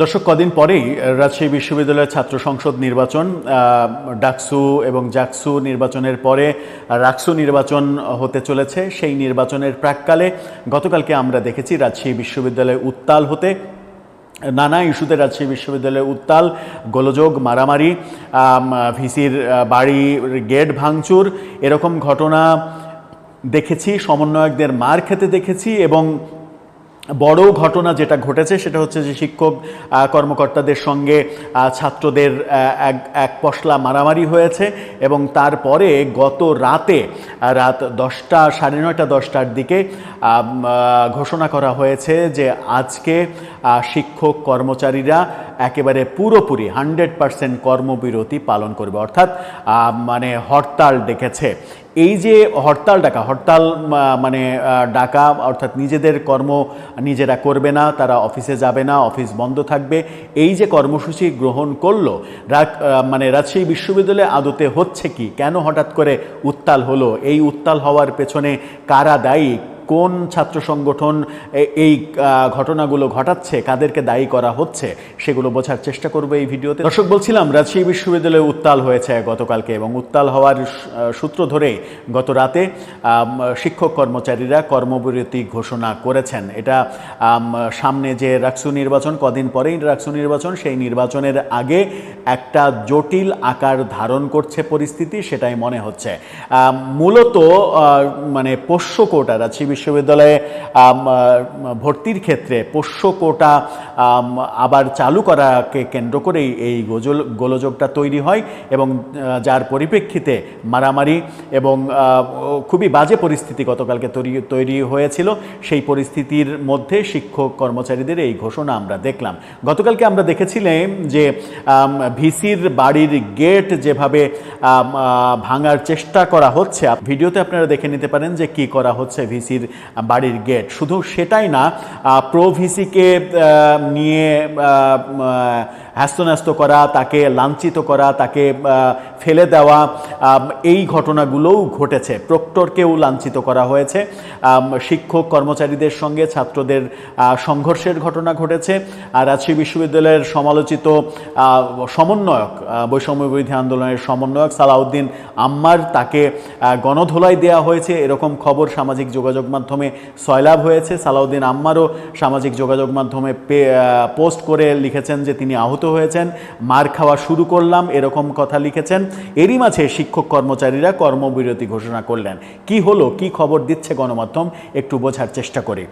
দর্শক, কদিন পরেই রাজশাহী বিশ্ববিদ্যালয়ের ছাত্র সংসদ নির্বাচন ডাকসু এবং জাকসু নির্বাচনের পরে রাকসু নির্বাচন হতে চলেছে। সেই নির্বাচনের প্রাককালে গতকালকে আমরা দেখেছি রাজশাহী বিশ্ববিদ্যালয়ে উত্তাল হতে, নানা ইস্যুতে রাজশাহী বিশ্ববিদ্যালয়ে উত্তাল, গোলযোগ, মারামারি ভিসির বাড়ির গেট ভাঙচুর, এরকম ঘটনা দেখেছি, সমন্বয়কদের মার খেতে দেখেছি এবং বড় ঘটনা যেটা ঘটেছে সেটা হচ্ছে যে শিক্ষক কর্মকর্তাদের সঙ্গে ছাত্রদের এক এক পশলা মারামারি হয়েছে এবং তারপরে গত রাতে রাত দশটা, সাড়ে নয়টা দশটার দিকে ঘোষণা করা হয়েছে যে আজকে শিক্ষক, কর্মচারীরা একেবারে পুরোপুরি হান্ড্রেড পার্সেন্ট কর্মবিরতি পালন করবে। অর্থাৎ মানে হরতাল ডেকেছে। এই যে হরতাল ডাকা, হরতাল মানে ডাকা, অর্থাৎ নিজেদের কর্ম নিজেরা করবে না, তারা অফিসে যাবে না, অফিস বন্ধ থাকবে, এই যে কর্মসূচি গ্রহণ করল মানে রাজশাহী বিশ্ববিদ্যালয়ে আদতে হচ্ছে কি? কেন হঠাৎ করে উত্তাল হলো? এই উত্তাল হওয়ার পেছনে কারা দায়ী? কোন ছাত্র সংগঠন এই ঘটনাগুলো ঘটাচ্ছে, কাদেরকে দায়ী করা হচ্ছে, সেগুলো বোঝার চেষ্টা করব এই ভিডিওতে। দর্শক, বলছিলাম, রাজশাহী বিশ্ববিদ্যালয়ে উত্তাল হয়েছে গতকালকে এবং উত্তাল হওয়ার সূত্র ধরে গত রাতে শিক্ষক কর্মচারীরা কর্মবিরতি ঘোষণা করেছেন। এটা সামনে যে রাকসু নির্বাচন, কদিন পরেই রাকসু নির্বাচন, সেই নির্বাচনের আগে একটা জটিল আকার ধারণ করছে পরিস্থিতি, সেটাই মনে হচ্ছে। মূলত মানে পোষ্য কোটা রাজশাহী বিশ্ববিদ্যালয়ে ভর্তির ক্ষেত্রে পোষ্য কোটা আবার চালু করাকে কেন্দ্র করেই এই গোজল, গোলযোগটা তৈরি হয় এবং যার পরিপ্রেক্ষিতে মারামারি এবং খুবই বাজে পরিস্থিতি গতকালকে তৈরি তৈরি হয়েছিল। সেই পরিস্থিতির মধ্যে শিক্ষক কর্মচারীদের এই ঘোষণা আমরা দেখলাম। গতকালকে আমরা দেখেছিলাম যে ভিসির বাড়ির গেট যেভাবে ভাঙার চেষ্টা করা হচ্ছে ভিডিওতে আপনারা দেখে নিতে পারেন যে কি করা হচ্ছে ভিসির বাড়ির গেট। শুধু সেটাই না প্রো ভিসিকে নিয়ে আহ, করা তাকে লাঞ্ছিত করা তাকে ফেলে দেওয়া এই ঘটনাগুলোও ঘটেছে। প্রক্টরকেও লাঞ্ছিত করা হয়েছে। শিক্ষক কর্মচারীদের সঙ্গে ছাত্রদের সংঘর্ষের ঘটনা ঘটেছে আর রাজশাহী বিশ্ববিদ্যালয়ের সমালোচিত সমন্বয়ক বৈষম্য বিরোধী আন্দোলনের সমন্বয়ক সালাউদ্দিন আম্মার তাকে গণধোলাই দেওয়া হয়েছে। এরকম খবর সামাজিক যোগাযোগ মাধ্যমে সয়লাভ হয়েছে। সালাউদ্দিন আম্মারও সামাজিক যোগাযোগ মাধ্যমে পোস্ট করে লিখেছেন যে তিনি আহত হয়েছেন, মার খাওয়া শুরু করলাম, এরকম কথা লিখেছেন। এরই মাঝে শিক্ষক কর্মচারীরা কর্মবিরতি ঘোষণা করলেন। কি হলো, কি খবর দিচ্ছে গণমাধ্যম, একটু বোঝার চেষ্টা করি।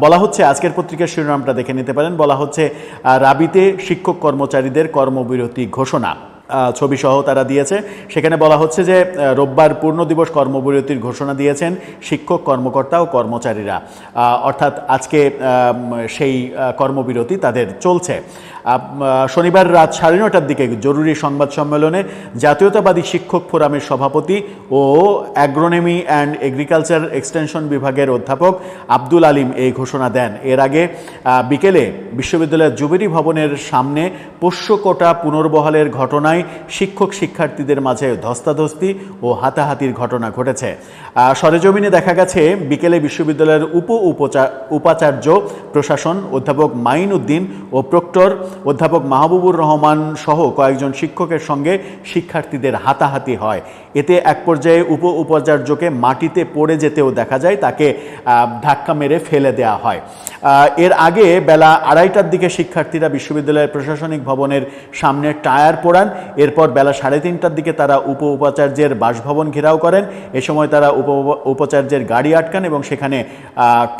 বলা হচ্ছে আজকের পত্রিকার শিরোনামটা দেখে নিতে পারেন। বলা হচ্ছে রাবিতে শিক্ষক কর্মচারীদের কর্মবিরতি ঘোষণা। আহ, ছবি সহ তারা দিয়েছে। সেখানে বলা হচ্ছে যে রোববার পূর্ণ দিবস কর্মবিরতির ঘোষণা দিয়েছেন শিক্ষক কর্মকর্তা ও কর্মচারীরা। অর্থাৎ আজকে সেই কর্মবিরতি তাদের চলছে। শনিবার রাত সাড়ে নটার দিকে জরুরি সংবাদ সম্মেলনে জাতীয়তাবাদী শিক্ষক ফোরামের সভাপতি ও অ্যাগ্রোনমি অ্যান্ড এগ্রিকালচার এক্সটেনশন বিভাগের অধ্যাপক আব্দুল আলিম এই ঘোষণা দেন। এর আগে বিকেলে বিশ্ববিদ্যালয়ের জুবিলি ভবনের সামনে পোষ্য কোটা পুনর্বহালের ঘটনায় শিক্ষক শিক্ষার্থীদের মাঝে ধস্তাধস্তি ও হাতাহাতির ঘটনা ঘটেছে। সরেজমিনে দেখা গেছে, বিকেলে বিশ্ববিদ্যালয়ের উপ উপচা- উপাচার্য, প্রশাসন, অধ্যাপক মাইন উদ্দিন ও প্রক্টর অধ্যাপক মাহবুবুর রহমান সহ কয়েকজন শিক্ষকের সঙ্গে শিক্ষার্থীদের হাতাহাতি হয়। এতে এক পর্যায়ে উপ উপাচার্যকে মাটিতে পড়ে যেতেও দেখা যায়, তাকে ধাক্কা মেরে ফেলে দেওয়া হয়। এর আগে বেলা আড়াইটার দিকে শিক্ষার্থীরা বিশ্ববিদ্যালয়ের প্রশাসনিক ভবনের সামনে টায়ার পোড়ান। এরপর বেলা সাড়ে তিনটার দিকে তারা উপ উপাচার্যের বাসভবন ঘেরাও করেন। এ সময় তারা উপ উপাচার্যের গাড়ি আটকান এবং সেখানে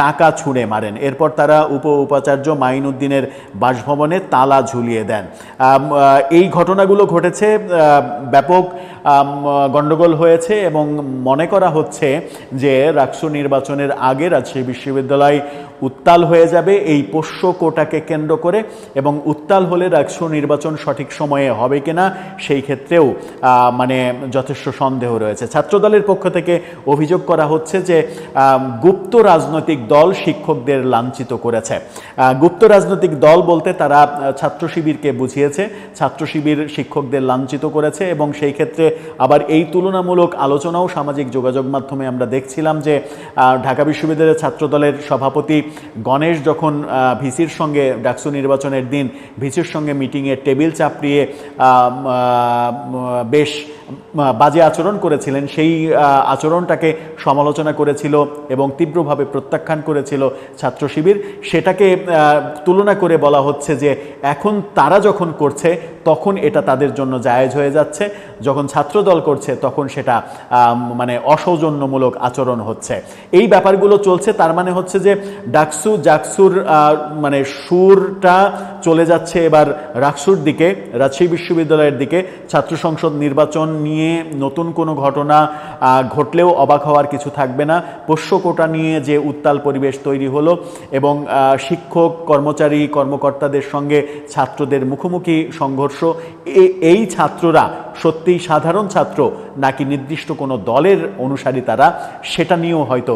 টাকা ছুঁড়ে মারেন। এরপর তারা উপ উপাচার্য মাইন উদ্দিনের বাসভবনে তালা ঝুলিয়ে দেন। এই ঘটনাগুলো ঘটেছে ব্যাপক গণ্ডগোল হয়েছে এবং মনে করা হচ্ছে যে রাকসু নির্বাচনের আগে রাজশাহী বিশ্ববিদ্যালয় উত্তাল হয়ে যাবে, এই পোষ্য কোটাকে কেন্দ্র করে, এবং উত্তাল হলে রাকসু নির্বাচন সঠিক সময়ে হবে কিনা সেই ক্ষেত্রেও মানে যথেষ্ট সন্দেহ রয়েছে। ছাত্রদলের পক্ষ থেকে অভিযোগ করা হচ্ছে যে গুপ্ত রাজনৈতিক দল শিক্ষকদের লাঞ্ছিত করেছে। গুপ্ত রাজনৈতিক দল বলতে তারা ছাত্র শিবিরকে বুঝিয়েছে, ছাত্র শিবির শিক্ষকদের লাঞ্ছিত করেছে এবং সেই ক্ষেত্রে আবার এই তুলনামূলক আলোচনাও সামাজিক যোগাযোগ মাধ্যমে আমরা দেখছিলাম যে ঢাকা বিশ্ববিদ্যালয়ের ছাত্রদলের সভাপতি গণেশ যখন ভিসির সঙ্গে ডাকসু নির্বাচনের দিন ভিসির সঙ্গে মিটিংয়ে টেবিল চাপড়িয়ে বেশ বাজে আচরণ করেছিলেন, সেই আচরণটাকে সমালোচনা করেছিল এবং তীব্রভাবে প্রত্যাখ্যান করেছিল ছাত্র শিবির। সেটাকে তুলনা করে বলা হচ্ছে যে, এখন তারা যখন করছে, তখন এটা তাদের জন্য জায়েজ হয়ে যাচ্ছে। যখন ছাত্রদল করছে, তখন সেটা মানে অসৌজন্যমূলক আচরণ হচ্ছে। এই ব্যাপারগুলো চলছে, তার মানে হচ্ছে যে ডাকসু, জাকসুর মানে সুরটা চলে যাচ্ছে এবার রাকসুর দিকে, রাজশাহী বিশ্ববিদ্যালয়ের দিকে। ছাত্র সংসদ নির্বাচন নিয়ে নতুন কোনো ঘটনা ঘটলেও অবাক হওয়ার কিছু থাকবে না। পোষ্য কোটা নিয়ে যে উত্তাল পরিবেশ তৈরি হলো এবং শিক্ষক, কর্মচারী, কর্মকর্তাদের সঙ্গে ছাত্রদের মুখোমুখি সংঘর্ষ এই ছাত্ররা সত্যিই সাধারণ ছাত্র নাকি নির্দিষ্ট কোনো দলের অনুসারী তারা, সেটা নিয়েও হয়তো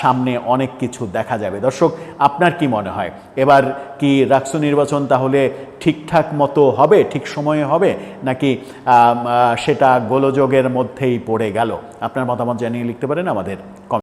সামনে অনেক কিছু দেখা যাবে। দর্শক, আপনার কি মনে হয়? এবার কি রাক্সু নির্বাচন তাহলে ঠিকঠাক মতো হবে, ঠিক সময়ে হবে, নাকি সেটা গোলযোগের মধ্যেই পড়ে গেল? আপনার মতামত জানিয়ে লিখতে পারেন আমাদের